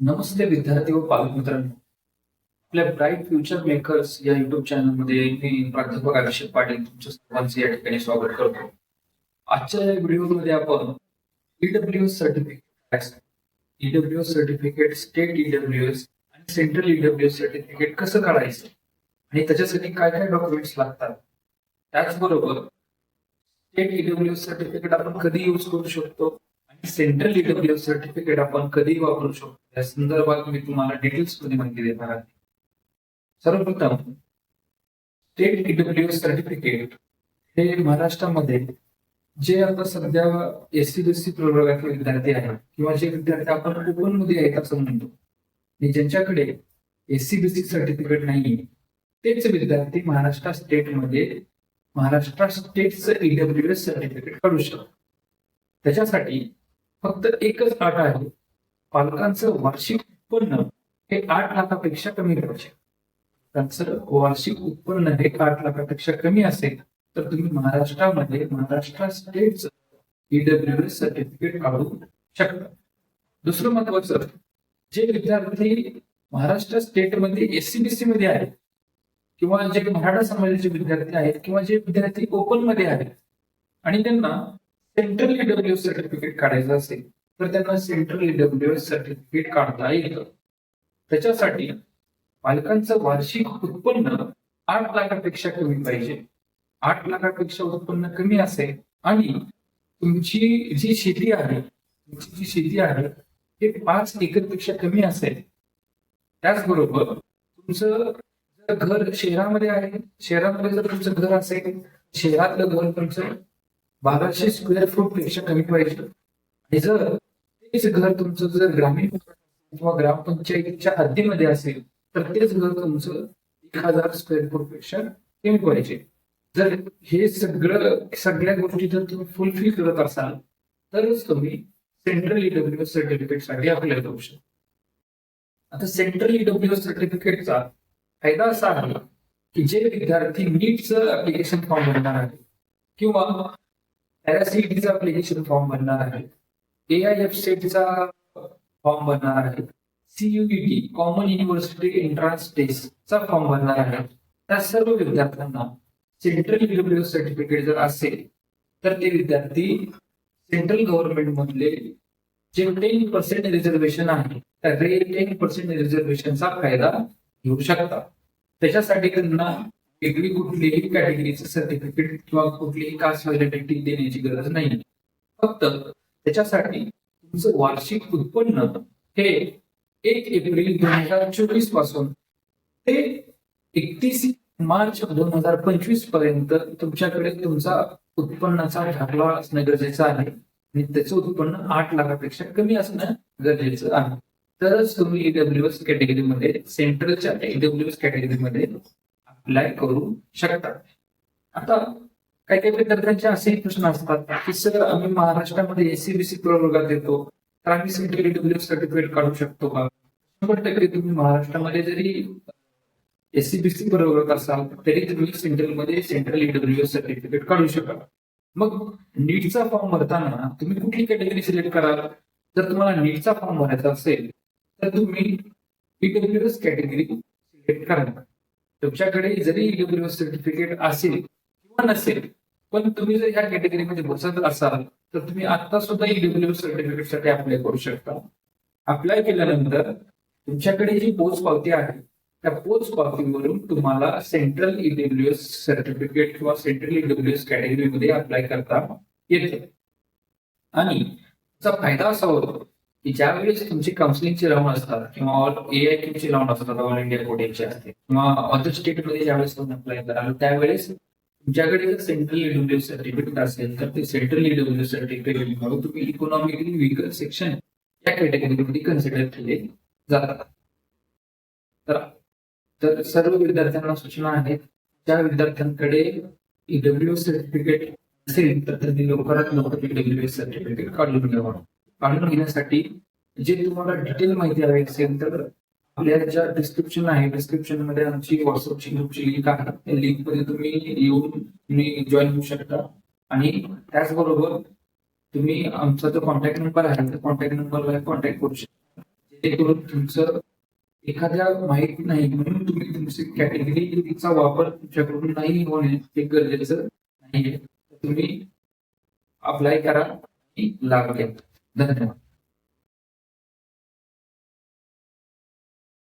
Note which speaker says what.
Speaker 1: नमस्ते विद्यार्थी व पालक मित्रांनो आपल्या ब्राईट फ्युचर मेकर्स या युट्यूब चॅनलमध्ये मी प्राध्यापक अभिषेक पाटील तुमच्या सर्वांचे या ठिकाणी स्वागत करतो. आजच्या या व्हिडिओमध्ये आपण E EW S certificate EW S certificate state EW S आणि सेंट्रल ईडब्ल्यू एस सर्टिफिकेट कसं काढायचं? आणि त्याच्यासाठी काय काय डॉक्युमेंट्स लागतात? त्याचबरोबर स्टेट ईडब्ल्यू एस सर्टिफिकेट आपण कधी यूज करू शकतो? सेंट्रल ईडब्ल्यू सर्टिफिकेट आपण कधी वापरू शकतो. या संदर्भात मी तुम्हाला डिटेल्समध्ये माहिती देणार आहे. सर्वप्रथम स्टेट ईडब्ल्यू सर्टिफिकेट हे महाराष्ट्रामध्ये जे आता सध्या एस सी बी सी प्रवर्गातले विद्यार्थी आहेत किंवा जे विद्यार्थी आपण ओपनमध्ये आहेत असं म्हणतो आणि ज्यांच्याकडे S C B C certificate नाही तेच विद्यार्थी महाराष्ट्र स्टेटमध्ये महाराष्ट्र स्टेटचं ईडब्ल्यू एस सर्टिफिकेट काढू शकतात. त्याच्यासाठी फक्त एकच अट आहे. पालकांचं वार्षिक उत्पन्न हे आठ लाखापेक्षा कमी पाहिजे त्यांचं वार्षिक उत्पन्न हे आठ लाखापेक्षा कमी असेल तर तुम्ही महाराष्ट्रामध्ये महाराष्ट्र स्टेटचं ईडब्ल्यू एस सर्टिफिकेट काढू शकता. दुसरं महत्वाचं जे विद्यार्थी महाराष्ट्र स्टेटमध्ये एससीबीसी मध्ये आहेत किंवा जे मराठा समाजाचे विद्यार्थी आहेत किंवा जे विद्यार्थी ओपनमध्ये आहेत आणि त्यांना सेंट्रल ईडब्ल्यू सर्टिफिकेट काढायचं असेल तर त्यांना सेंट्रल ईडब्ल्यू सर्टिफिकेट काढता येतं. त्याच्यासाठी पालकांचं वार्षिक उत्पन्न आठ लाखापेक्षा कमी पाहिजे. आठ लाखापेक्षा उत्पन्न कमी असेल आणि तुमची जी शेती आहे तुमची जी शेती आहे ते पाच एकरपेक्षा कमी असेल. त्याचबरोबर तुमचं जर घर शहरामध्ये आहे शहरामध्ये जर तुमचं घर असेल शहरातलं घर तुमचं बाराशे स्क्वेअर फूटपेक्षा कमी पाहिजे. आणि जर तेच घर तुमचं जर ग्रामीण किंवा ग्रामपंचायतीच्या हद्दीमध्ये असेल तर तेच घर तुमचं एक हजार स्क्वेअर फूटपेक्षा कमी पाहिजे. जर हे सगळं सगळ्या गोष्टी जर तुम्ही फुलफिल करत असाल तरच तुम्ही सेंट्रल ईडब्ल्यू सर्टिफिकेटसाठी अप्लाय करू शकता. आता सेंट्रल ईडब्ल्यू सर्टिफिकेटचा फायदा असा आहे की जे विद्यार्थी नीटचं ऍप्लिकेशन फॉर्म भरणार आहे किंवा पॅरासीटीचा ऍप्लिकेशन फॉर्म भरणार आहे. ए आय एफ सेटचा फॉर्म भरणार आहे. सीयुईटी कॉमन युनिव्हर्सिटी एंट्रन्स टेस्टचा फॉर्म भरणार आहे. त्या सर्व विद्यार्थ्यांना सेंट्रल ईडब्ल्यू सर्टिफिकेट जर असेल तर ते विद्यार्थी सेंट्रल गव्हर्नमेंट मधले जे टेन पर्सेंट रिझर्वेशन आहे त्या टेन पर्सेंट रिझर्वेशनचा फायदा घेऊ शकतात. त्याच्यासाठी त्यांना वेगळी कुठलीही कॅटेगरीचं सर्टिफिकेट किंवा कुठलीही कास्ट व्हॅलिडिटी देण्याची गरज नाही फक्त त्याच्यासाठी तुमचं वार्षिक उत्पन्न हे एक एप्रिल दोन हजार चोवीसपासून ते एकतीस मार्च दोन हजार पंचवीसपर्यंत तुमच्याकडे तुमचा उत्पन्नाचा ढाकला असणं गरजेचं आहे. आणि त्याचं उत्पन्न आठ लाखापेक्षा कमी असणं गरजेचं आहे. तरच तुम्ही ईडब्ल्यू एस कॅटेगरीमध्ये सेंट्रलच्या ईडब्ल्यू एस कॅटेगरीमध्ये अप्लाय करू शकता आता काही काही विद्यार्थ्यांचे असेही प्रश्न असतात की सर आम्ही महाराष्ट्रामध्ये एसीबीसी प्रवर्गात देतो तर आम्ही सेंट्रल ईडब्ल्यू सर्टिफिकेट काढू शकतो का? शंभर टक्के तुम्ही महाराष्ट्रामध्ये जरी एससीबीसी प्रवर्गात असाल तरी तुम्ही सेंट्रलमध्ये सेंट्रल ईडब्ल्यू सर्टिफिकेट काढू शकाल. मग नीटचा फॉर्म भरताना तुम्ही कुठली कॅटेगरी सिलेक्ट कराल? जर तुम्हाला नीटचा फॉर्म भरायचा असेल तर तुम्ही ईडब्ल्यू एस कॅटेगरी सिलेक्ट करा तुमच्याकडे जरी ईडब्ल्यू सर्टिफिकेट असेल किंवा नसेल पण तुम्ही जर ह्या कॅटेगरीमध्ये बसत असाल तर तुम्ही आता सुद्धा ईडब्ल्यू एस सर्टिफिकेटसाठी अप्लाय करू शकता. अप्लाय केल्यानंतर तुमच्याकडे जी पोच पावती आहे त्या पोच पावतीवरून तुम्हाला सेंट्रल ईडब्ल्यू एस सर्टिफिकेट किंवा सेंट्रल ईडब्ल्यू एस कॅटेगरीमध्ये अप्लाय करता येते. आणि त्याचा फायदा असा होतो की ज्या वेळेस तुमची काउन्सिलिंगची राऊंड असतात किंवा ए आय क्यूचे राऊंड असतात ऑल इंडिया कोडिंगचे असते किंवा अदर स्टेटमध्ये ज्यावेळेस तुम्ही अप्लाय कराल त्यावेळेस तुमच्याकडे जर सेंट्रल ईडब्ल्यू सर्टिफिकेट असेल तर ते सेंट्रल ईडब्ल्यू सर्टिफिकेट तुम्ही इकॉनॉमिकली वीकर सेक्शन या कॅटेगरीमध्ये कन्सिडर केले जातात. तर तर सर्व विद्यार्थ्यांना सूचना आहे ज्या विद्यार्थ्यांकडे ईडब्ल्यू सर्टिफिकेट असेल तर त्यांनी लवकरात लवकर ईडब्ल्यू सर्टिफिकेट काढून घ्यावं. काढून घेण्यासाठी जे तुम्हाला डिटेल माहिती हवी असेल तर आपल्या ज्या डिस्क्रिप्शन आहे. डिस्क्रिप्शनमध्ये आमची व्हॉट्सअपची ग्रुपची लिंक आहे. त्या लिंकमध्ये तुम्ही येऊन तुम्ही जॉईन होऊ शकता. आणि त्याचबरोबर तुम्ही आमचा जो कॉन्टॅक्ट नंबर आहे त्या कॉन्टॅक्ट नंबरला कॉन्टॅक्ट करू शकता. जेणेकरून तुमचं एखाद्या माहिती नाही म्हणून तुम्ही तुमची कॅटेगरीचा वापर तुमच्याकडून नाही होणे हे गरजेचं नाहीये. तुम्ही अप्लाय करा लाभ घ्या 能听懂吗